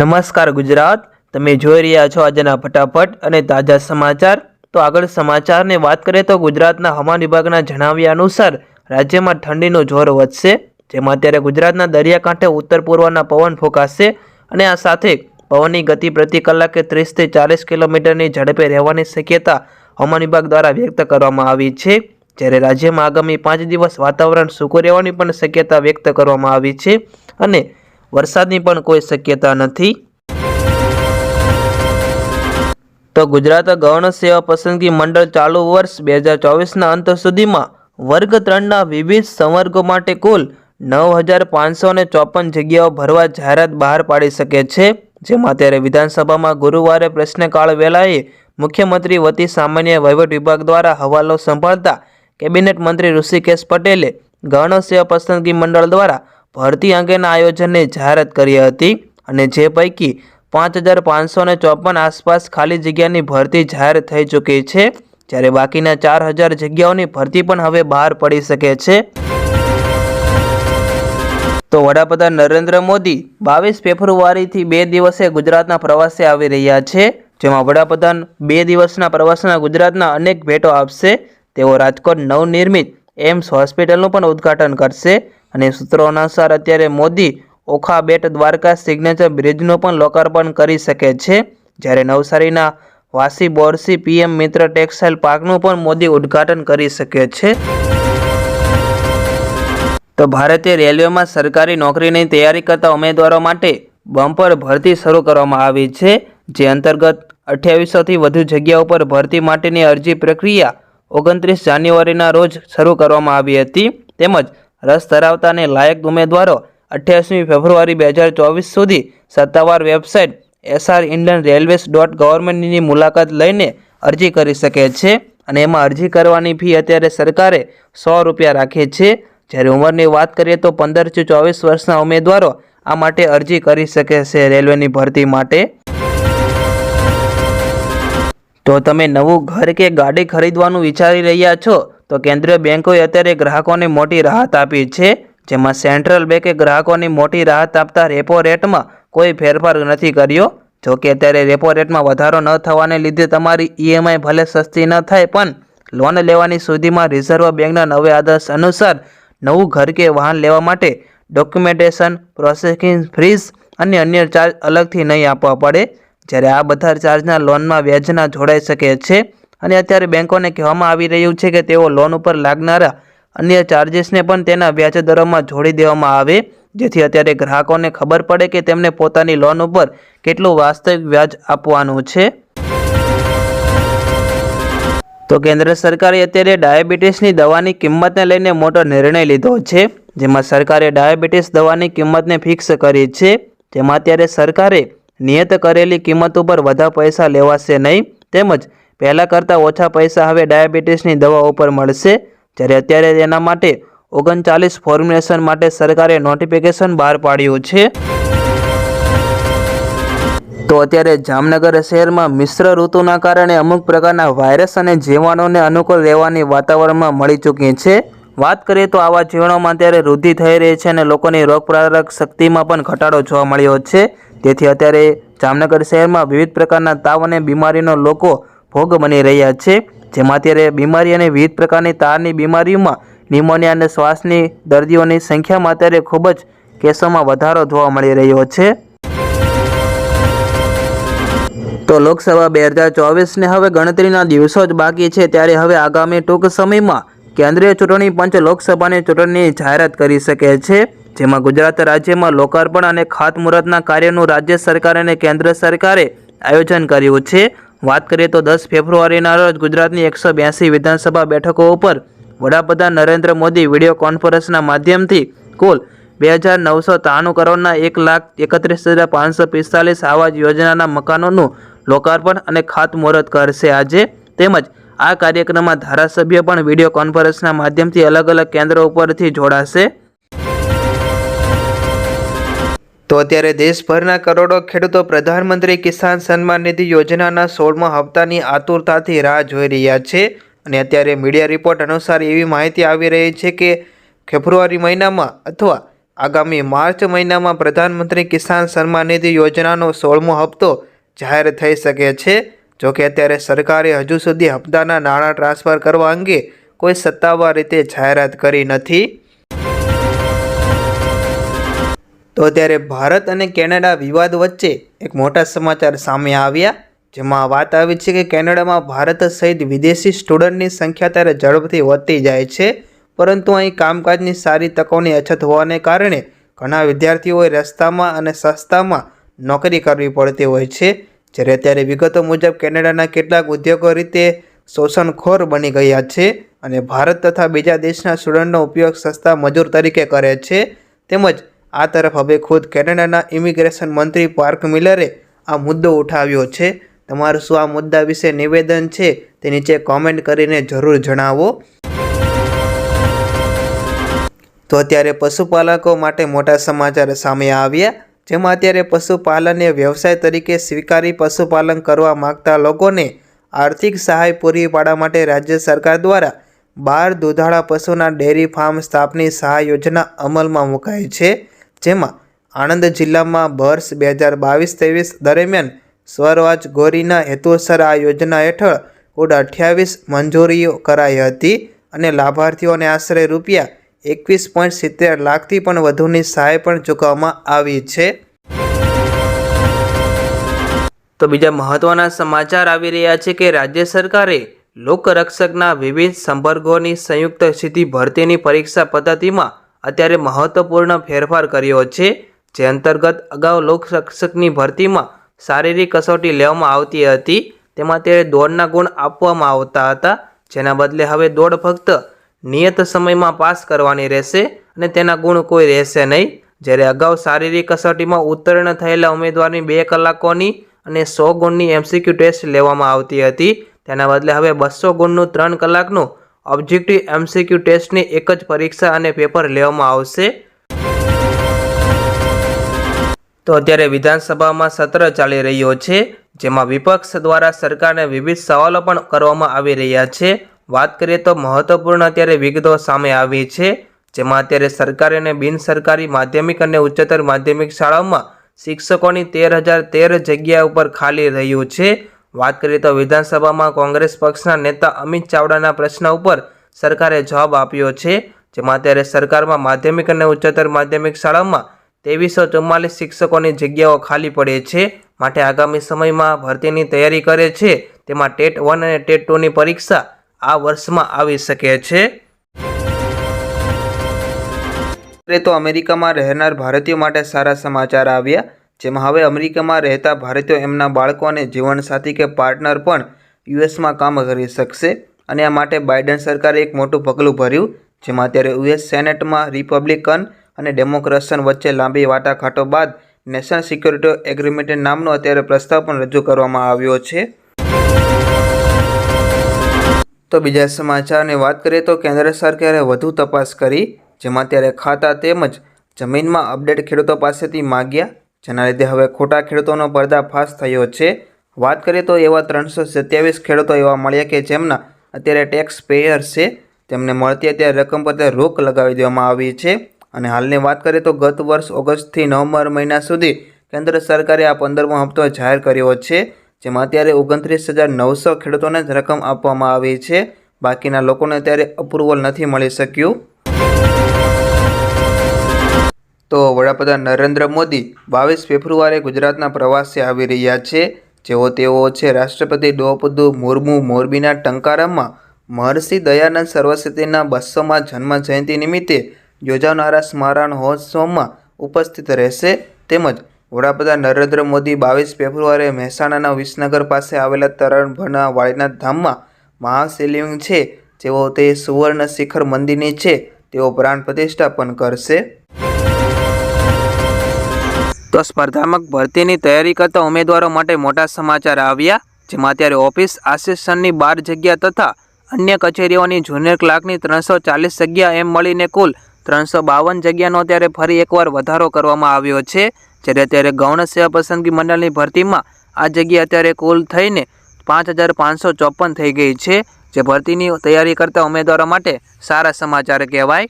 નમસ્કાર ગુજરાત, તમે જોઈ રહ્યા છો આજના ફટાફટ અને તાજા સમાચાર. તો આગળ સમાચારની વાત કરીએ તો ગુજરાતના હવામાન વિભાગના જણાવ્યા અનુસાર રાજ્યમાં ઠંડીનું જોર વધશે, જેમાં અત્યારે ગુજરાતના દરિયાકાંઠે ઉત્તર પૂર્વના પવન ફૂંકાશે અને આ સાથે પવનની ગતિ પ્રતિ કલાકે ત્રીસથી ચાલીસ કિલોમીટરની ઝડપે રહેવાની શક્યતા હવામાન વિભાગ દ્વારા વ્યક્ત કરવામાં આવી છે. જ્યારે રાજ્યમાં આગામી પાંચ દિવસ વાતાવરણ સૂકું રહેવાની પણ શક્યતા વ્યક્ત કરવામાં આવી છે અને વરસાદની પણ કોઈ શક્યતા નથી. તો ગુજરાત ગૌણ સેવા પસંદગી મંડળ ચાલુ વર્ષ બે હજાર ચોવીસના અંત સુધીમાં વર્ગ ત્રણના વિવિધ સંવર્ગો માટે કુલ નવ હજાર પાંચસો ને ચોપન જગ્યાઓ ભરવા જાહેરાત બહાર પાડી શકે છે. જેમાં અત્યારે વિધાનસભામાં ગુરુવારે પ્રશ્નકાળ વેળાએ મુખ્યમંત્રી વતી સામાન્ય વહીવટ વિભાગ દ્વારા હવાલો સંભાળતા કેબિનેટ મંત્રી ઋષિકેશ પટેલે ગૌણ સેવા પસંદગી મંડળ દ્વારા ભરતી અંગેના આયોજનની જાહેરાત કરી હતી અને જે પૈકી પાંચ હજાર પાંચસો ને ચોપન આસપાસ ખાલી જગ્યાની ભરતી જાહેર થઈ ચૂકી છે, જ્યારે બાકીના ચાર હજાર જગ્યાઓની ભરતી પણ હવે બહાર પડી શકે છે. તો વડાપ્રધાન નરેન્દ્ર મોદી બાવીસ ફેબ્રુઆરીથી બે દિવસે ગુજરાતના પ્રવાસે આવી રહ્યા છે, જેમાં વડાપ્રધાન બે દિવસના પ્રવાસના ગુજરાતના અનેક ભેટો આપશે. તેઓ રાજકોટ નવનિર્મિત એમ્સ હોસ્પિટલનું પણ ઉદ્ઘાટન કરશે. અને સૂત્રો અનુસાર અત્યારે મોદી ઓખા બેટ દ્વારકા સિગ્નેચર બ્રિજનું પણ લોકાર્પણ કરી શકે છે. જ્યારે નવસારીના વાસી બોરસી પીએમ મિત્ર ટેક્સટાઇલ પાર્કનું પણ મોદી ઉદ્ઘાટન કરી શકે છે. તો ભારતીય રેલવેમાં સરકારી નોકરીની તૈયારી કરતા ઉમેદવારો માટે બમ્પર ભરતી શરૂ કરવામાં આવી છે, જે અંતર્ગત અઠ્યાવીસોથી વધુ જગ્યાઓ પર ભરતી માટેની અરજી પ્રક્રિયા ઓગણત્રીસ જાન્યુઆરીના રોજ શરૂ કરવામાં આવી હતી. તેમજ રસ ધરાવતા અને લાયક ઉમેદવારો અઠ્યાસમી ફેબ્રુઆરી બે હજાર ચોવીસ સુધી સત્તાવાર website SR Indian railways dot ગવર્મેન્ટની મુલાકાત લઈને અરજી કરી શકે છે અને એમાં અરજી કરવાની ફી અત્યારે સરકારે સો રૂપિયા રાખે છે. જ્યારે ઉંમરની વાત કરીએ તો પંદરથી ચોવીસ વર્ષના ઉમેદવારો આ માટે અરજી કરી શકે છે રેલવેની ભરતી માટે. તો તમે નવું ઘર કે ગાડી ખરીદવાનું વિચારી રહ્યા છો? તો કેન્દ્રીય બેન્કોએ અત્યારે ગ્રાહકોને મોટી રાહત આપી છે. જેમાં સેન્ટ્રલ બેંકે ગ્રાહકોને મોટી રાહત આપતા રેપો રેટમાં કોઈ ફેરફાર નથી કર્યો. જો કે અત્યારે રેપો રેટમાં વધારો ન થવાને લીધે તમારી ઈએમઆઈ ભલે સસ્તી ન થાય, પણ લોન લેવાની સુધીમાં રિઝર્વ બેંકના નવે આદર્શ અનુસાર નવું ઘર કે વાહન લેવા માટે ડોક્યુમેન્ટેશન, પ્રોસેસિંગ ફીસ અને અન્ય ચાર્જ અલગથી નહીં આપવા પડે. જ્યારે આ બધા ચાર્જના લોનમાં વ્યાજના જોડાઈ શકે છે. અને અત્યારે બેંકોને કહેવામાં આવી રહ્યું છે કે તેઓ લોન ઉપર લાગનારા અન્ય ચાર્જિસને પણ તેના વ્યાજ દરોમાં જોડી દેવામાં આવે, જેથી અત્યારે ગ્રાહકોને ખબર પડે કે તેમને પોતાની લોન ઉપર કેટલું વાસ્તવિક વ્યાજ આપવાનું છે. તો કેન્દ્ર સરકારે અત્યારે ડાયાબિટીસની દવાની કિંમતને લઈને મોટો નિર્ણય લીધો છે, જેમાં સરકારે ડાયાબિટીસ દવાની કિંમતને ફિક્સ કરી છે, જેમાં અત્યારે સરકારે નિયત કરેલી કિંમત ઉપર વધારે પૈસા લેવાશે નહીં, તેમજ પહેલાં કરતાં ઓછા પૈસા હવે ડાયાબિટીસની દવા ઉપર મળશે. જ્યારે અત્યારે તેના માટે ઓગણચાલીસ ફોર્મ્યુલેશન માટે સરકારે નોટિફિકેશન બહાર પાડ્યું છે. તો અત્યારે જામનગર શહેરમાં મિશ્ર ઋતુના કારણે અમુક પ્રકારના વાયરસ અને જીવાણુને અનુકૂળ રહેવાની વાતાવરણમાં મળી ચૂકી છે. વાત કરીએ તો આવા જીવાણુમાં અત્યારે વૃદ્ધિ થઈ રહી છે અને લોકોની રોગપ્રતિકારક શક્તિમાં પણ ઘટાડો જોવા મળ્યો છે. તેથી અત્યારે જામનગર શહેરમાં વિવિધ પ્રકારના તાવ અને બીમારીનો લોકો ભોગ બની રહ્યા છે. જેમાં અત્યારે બીમારી અને વિવિધ પ્રકારની તારની બીમારીઓમાં નિમોનિયા અને શ્વાસની દર્દીઓની સંખ્યામાં અત્યારે ખૂબ જ કેસોમાં વધારો જોવા મળી રહ્યો છે. તો લોકસભા બે હજાર ચોવીસને હવે ગણતરીના દિવસો જ બાકી છે. ત્યારે હવે આગામી ટૂંક સમયમાં કેન્દ્રીય ચૂંટણી પંચ લોકસભાની ચૂંટણીની જાહેરાત કરી શકે છે. જેમાં ગુજરાત રાજ્યમાં લોકાર્પણ અને ખાતમુહૂર્તના કાર્યનું રાજ્ય સરકાર અને કેન્દ્ર સરકારે આયોજન કર્યું છે. વાત કરીએ તો દસ ફેબ્રુઆરીના રોજ ગુજરાતની એકસો બ્યાસી વિધાનસભા બેઠકો ઉપર વડાપ્રધાન નરેન્દ્ર મોદી વીડિયો કોન્ફરન્સના માધ્યમથી કુલ બે હજાર નવસો ત્રાણું કરોડના એક લાખ એકત્રીસ હજાર પાંચસો પિસ્તાલીસ આવાસ યોજનાના મકાનોનું લોકાર્પણ અને ખાતમુહૂર્ત કરશે. આજે તેમજ આ કાર્યક્રમમાં ધારાસભ્ય પણ વીડિયો કોન્ફરન્સના માધ્યમથી અલગ અલગ કેન્દ્રો ઉપરથી જોડાશે. તો અત્યારે દેશભરના કરોડો ખેડૂતો પ્રધાનમંત્રી કિસાન સન્માન નિધિ યોજનાના સોળમા હપ્તાની આતુરતાથી રાહ જોઈ રહ્યા છે અને અત્યારે મીડિયા રિપોર્ટ અનુસાર એવી માહિતી આવી રહી છે કે ફેબ્રુઆરી મહિનામાં અથવા આગામી માર્ચ મહિનામાં પ્રધાનમંત્રી કિસાન સન્માન નિધિ યોજનાનો સોળમો હપ્તો જાહેર થઈ શકે છે. જોકે અત્યારે સરકારે હજુ સુધી હપ્તાના નાણાં ટ્રાન્સફર કરવા અંગે કોઈ સત્તાવાર રીતે જાહેરાત કરી નથી. તો ત્યારે ભારત અને કેનેડા વિવાદ વચ્ચે એક મોટા સમાચાર સામે આવ્યા, જેમાં વાત આવી છે કે કેનેડામાં ભારત સહિત વિદેશી સ્ટુડન્ટની સંખ્યા ત્યારે ઝડપથી વધતી જાય છે, પરંતુ અહીં કામકાજની સારી તકોની અછત હોવાને કારણે ઘણા વિદ્યાર્થીઓએ રસ્તામાં અને સસ્તામાં નોકરી કરવી પડતી હોય છે, જ્યારે અત્યારે વિગતો મુજબ કેનેડાના કેટલાક ઉદ્યોગો રીતે શોષણખોર બની ગયા છે અને ભારત તથા બીજા દેશના સ્ટુડન્ટનો ઉપયોગ સસ્તા મજૂર તરીકે કરે છે, તેમજ આ તરફ હવે ખુદ કેનેડાના ઇમિગ્રેશન મંત્રી પાર્ક મિલરે આ મુદ્દો ઉઠાવ્યો છે. તમારું શું આ મુદ્દા વિશે નિવેદન છે તે નીચે કોમેન્ટ કરીને જરૂર જણાવો. તો અત્યારે પશુપાલકો માટે મોટા સમાચાર સામે આવ્યા. જેમાં અત્યારે પશુપાલનને વ્યવસાય તરીકે સ્વીકારી પશુપાલન કરવા માગતા લોકોને આર્થિક સહાય પૂરી પાડવા માટે રાજ્ય સરકાર દ્વારા બાર દુધાળા પશુના ડેરી ફાર્મ સ્થાપની સહાય યોજના અમલમાં મુકાઈ છે. જેમાં આણંદ જિલ્લામાં વર્ષ બે હજાર બાવીસ ત્રેવીસ દરમિયાન સ્વરાજ ગોરીના હેતુસર આ યોજના હેઠળ કુલ અઠ્યાવીસ મંજૂરીઓ કરાઈ હતી અને લાભાર્થીઓને આશરે રૂપિયા એકવીસ પોઈન્ટ સિત્તેર લાખથી પણ વધુની સહાય પણ ચૂકવવામાં આવી છે. તો બીજા મહત્વના સમાચાર આવી રહ્યા છે કે રાજ્ય સરકારે લોકરક્ષકના વિવિધ સંપર્કોની સંયુક્ત સીધી ભરતીની પરીક્ષા પદ્ધતિમાં અત્યારે મહત્વપૂર્ણ ફેરફાર કર્યો છે, જે અંતર્ગત અગાઉ લોકશિક્ષકની ભરતીમાં શારીરિક કસોટી લેવામાં આવતી હતી. તેમાં ત્યારે દોડના ગુણ આપવામાં આવતા હતા, જેના બદલે હવે દોડ ફક્ત નિયત સમયમાં પાસ કરવાની રહેશે અને તેના ગુણ કોઈ રહેશે નહીં. જ્યારે અગાઉ શારીરિક કસોટીમાં ઉત્તીર્ણ થયેલા ઉમેદવારની બે કલાકોની અને સો ગુણની એમસીક્યુ ટેસ્ટ લેવામાં આવતી હતી. તેના બદલે હવે બસો ગુણનું ત્રણ કલાકનું ઓબ્જેક્ટિવ એમસીક્યુ ટેસ્ટની એક જ પરીક્ષા અને પેપર લેવામાં આવશે. તો અત્યારે વિધાનસભામાં સત્ર ચાલી રહ્યો છે, જેમાં વિપક્ષ દ્વારા સરકારને વિવિધ સવાલો પણ કરવામાં આવી રહ્યા છે. વાત કરીએ તો મહત્વપૂર્ણ અત્યારે વિગતો સામે આવી છે, જેમાં અત્યારે સરકારી અને બિનસરકારી માધ્યમિક અને ઉચ્ચતર માધ્યમિક શાળાઓમાં શિક્ષકોની તેર હજાર તેર જગ્યા ઉપર ખાલી રહ્યું છે. વાત કરીએ તો વિધાનસભામાં કોંગ્રેસ પક્ષના નેતા અમિત ચાવડાના પ્રશ્ન ઉપર સરકારે જવાબ આપ્યો છે, જેમાં અત્યારે સરકારમાં માધ્યમિક અને ઉચ્ચતર માધ્યમિક શાળામાં ત્રેવીસો ચુમ્માલીસ શિક્ષકોની જગ્યાઓ ખાલી પડે છે, માટે આગામી સમયમાં ભરતીની તૈયારી કરે છે, તેમાં ટેટ વન અને ટેટ ટુની પરીક્ષા આ વર્ષમાં આવી શકે છે. તો અમેરિકામાં રહેનાર ભારતીયો માટે સારા સમાચાર આવ્યા. જેમાં હવે અમેરિકામાં રહેતા ભારતીયો એમના બાળકો અને જીવનસાથી કે પાર્ટનર પણ યુએસમાં કામ કરી શકશે અને આ માટે બાઇડન સરકારે એક મોટું પગલું ભર્યું, જેમાં અત્યારે યુએસ સેનેટમાં રિપબ્લિકન અને ડેમોક્રેશન વચ્ચે લાંબી વાટાઘાટો બાદ નેશનલ સિક્યોરિટી એગ્રીમેન્ટ નામનો અત્યારે પ્રસ્તાવ પણ રજૂ કરવામાં આવ્યો છે. તો બીજા સમાચારની વાત કરીએ તો કેન્દ્ર સરકારે વધુ તપાસ કરી, જેમાં અત્યારે ખાતા તેમજ જમીનમાં અપડેટ ખેડૂતો પાસેથી માગ્યા જેના લીધે હવે ખોટા ખેડૂતોનો પર્દાફાશ થયો છે. વાત કરીએ તો એવા ત્રણસો સત્યાવીસ ખેડૂતો એવા મળ્યા કે જેમના અત્યારે ટેક્સ પેયર છે. તેમને મળતી અત્યારે રકમ પર રોક લગાવી દેવામાં આવી છે. અને હાલની વાત કરીએ તો ગત વર્ષ ઓગસ્ટથી નવેમ્બર મહિના સુધી કેન્દ્ર સરકારે આ પંદરમો હપ્તો જાહેર કર્યો છે. જેમાં અત્યારે ઓગણત્રીસ હજાર નવસો ખેડૂતોને જ રકમ આપવામાં આવી છે. બાકીના લોકોને અત્યારે અપ્રુવલ નથી મળી શક્યું. તો વડાપ્રધાન નરેન્દ્ર મોદી બાવીસ ફેબ્રુઆરીએ ગુજરાતના પ્રવાસે આવી રહ્યા છે. જેઓ તેઓ છે, રાષ્ટ્રપતિ દ્રૌપદી મુર્મુ મોરબીના ટંકારામાં મહર્ષિ દયાનંદ સરસ્વતીના બસોમાં જન્મ જયંતિ નિમિત્તે યોજાનારા સ્મરણ મહોત્સવમાં ઉપસ્થિત રહેશે. તેમજ વડાપ્રધાન નરેન્દ્ર મોદી બાવીસ ફેબ્રુઆરીએ મહેસાણાના વિસનગર પાસે આવેલા તરણભરના વાળીનાથ ધામમાં મહાશિવલિંગ છે. જેઓ તે સુવર્ણ શિખર મંદિરની છે. તેઓ પ્રાણ પ્રતિષ્ઠા પણ કરશે. તો સ્પર્ધાત્મક ભરતીની તૈયારી કરતા ઉમેદવારો માટે મોટા સમાચાર આવ્યા, જેમાં અત્યારે ઓફિસ આસિસ્ટન્ટની બાર જગ્યા તથા અન્ય કચેરીઓની જુનિયર ક્લાર્કની ત્રણસો ચાલીસ જગ્યા એમ મળીને કુલ ત્રણસો બાવન જગ્યાનો અત્યારે ફરી એકવાર વધારો કરવામાં આવ્યો છે. જ્યારે અત્યારે ગૌણ સેવા પસંદગી મંડળની ભરતીમાં આ જગ્યા અત્યારે કુલ થઈને પાંચ હજાર પાંચસો ચોપન થઈ ગઈ છે, જે ભરતીની તૈયારી કરતા ઉમેદવારો માટે સારા સમાચાર કહેવાય.